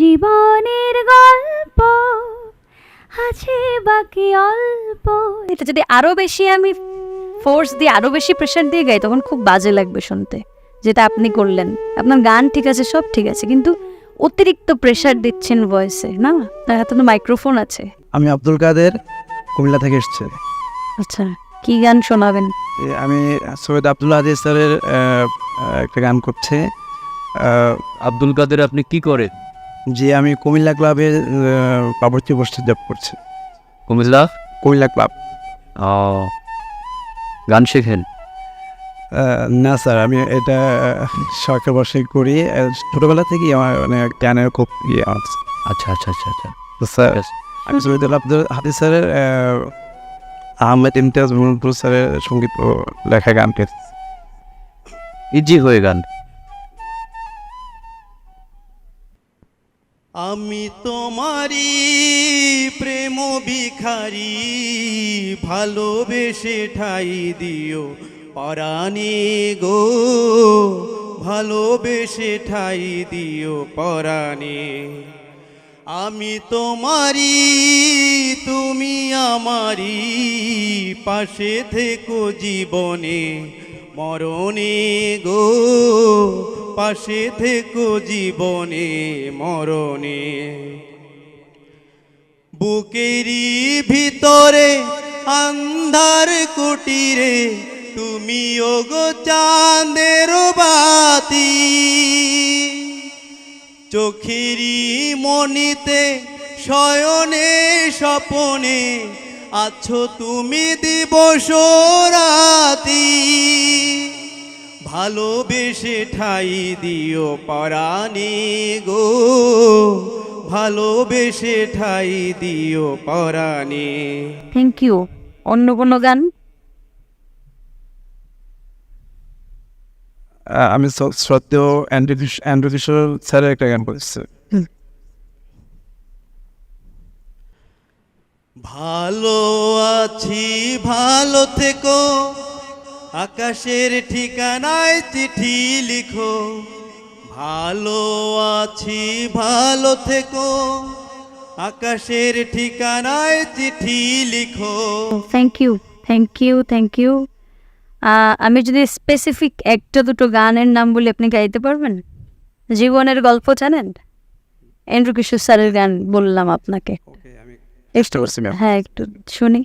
জীবনের গল্প আছে বাকি অল্প। এটা যদি আরও বেশি আমি ফোর্স দিয়ে আরও বেশি প্রেশার দিয়ে গাই তখন খুব বাজে লাগবে শুনতে। যেটা আপনি করলেন। আপনার গান ঠিক আছে সব ঠিক আছে কিন্তু অতিরিক্ত প্রেশার দিচ্ছেন ভয়েসে না? তার হাতে তো মাইক্রোফোন আছে। আমি আব্দুল কাদের কুমিল্লা থেকে এসেছি। আচ্ছা কি গান শোনাবেন? আমি সৈয়দ আব্দুল আদিজ স্যারের একটা গান করছে। আব্দুল কাদের আপনি কি করেন? যে আমি কুমিল্লা ক্লাবে পাবর্তী বসতে জব করছি। কুমিল্লা? কুমিল্লা ক্লাব। ও গান শেখেন? না স্যার আমি এটা সরকার বসে করি। ছোটোবেলা থেকেই আমার মানে গানের খুব ইয়ে আছে। আচ্ছা আচ্ছা আচ্ছা আচ্ছা। তো স্যার আমি সৈয়দ আব্দুল হাদিজ স্যারের আহমেদ ইমতিয়াজ মুনপুর স্যারের সংগীত লেখা গান পেয়েছি ইজি হয়ে গান। আমি তোমারি প্রেম ভিখারি, ভালোবেসে ঠাই দিও পরাণে গো, ভালোবেসে ঠাই দিও পরাণে। আমি তোমারি তুমি আমারি পাশে থেকো জীবনে, মরণে গো পাশে থেকো জীবনে, মরণে। বুকেরই ভিতরে আন্ধার কুটিরে তুমি ওগো চাঁদের বাতি। চোখেরই মনিতে শয়নে স্বপনে আছো তুমি দিবস রাতি। ভালোবেসে ঠাই দিও পরাণে গো। ভালোবেসে ঠাই দিও পরাণে। থ্যাংক ইউ অন্য কোনো গান? আমি শ্রদ্ধেয় অ্যান্ড্রু কিশোর স্যারের একটা গান করেছি ভালো আছি ভালো থেকো। আকাশের ঠিকানায় চিঠি লিখো। ভালো আছি ভালো থেকো। আকাশের ঠিকানায় চিঠি লিখো। Thank you thank you thank you আমি যদি স্পেসিফিক একটা দুটো গানের নাম বলি আপনি গাইতে পারবেন? জীবনের গল্প জানেন? এন্ড্রু কিশোর স্যারের গান বললাম আপনাকে। চেষ্টা করছি ম্যাম। হ্যাঁ একটু শুনি।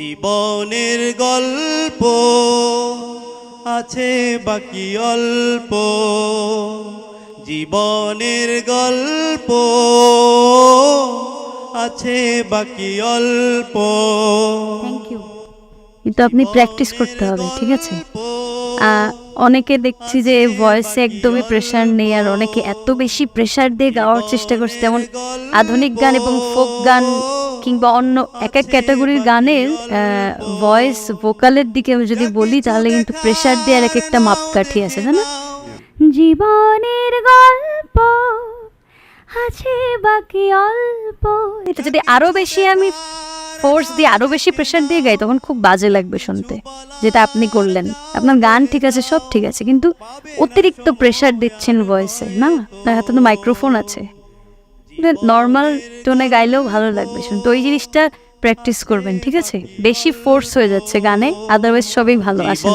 জীবনের গল্প আছে, বাকি অল্প। জীবনের গল্প আছে, বাকি অল্প। থ্যাংক ইউ কিন্তু আপনি প্র্যাকটিস করতে হবে, ঠিক আছে? অনেকে দেখছি যে ভয়েসে একদমই প্রেশার নেই, আর অনেকে এত বেশি প্রেশার দিয়ে গাওয়ার চেষ্টা করছে, যেমন আধুনিক গান এবং ফোক গান কিংবা অন্য এক এক ক্যাটাগরির গানের ভয়েস ভোকালের দিকে আমি যদি বলি তাহলে কিন্তু প্রেশার দেওয়ার এক একটা মাপকাঠি আছে তাই না? জীবনের গল্প আছে বাকি অল্প। এটা যদি আরও বেশি আমি ফোর্স দিয়ে আরও বেশি প্রেশার দিয়ে গাই তখন খুব বাজে লাগবে শুনতে যেটা আপনি করলেন। আপনার গান ঠিক আছে সব ঠিক আছে কিন্তু অতিরিক্ত প্রেশার দিচ্ছেন ভয়েসে না? তার হাতে তো মাইক্রোফোন আছে। নর্মাল টোনে গাইলেও ভালো লাগবে শুনতে ওই জিনিসটা প্র্যাকটিস করবেন ঠিক আছে? বেশি ফোর্স হয়ে যাচ্ছে গানে আদারওয়াইজ সবই ভালো আসেন।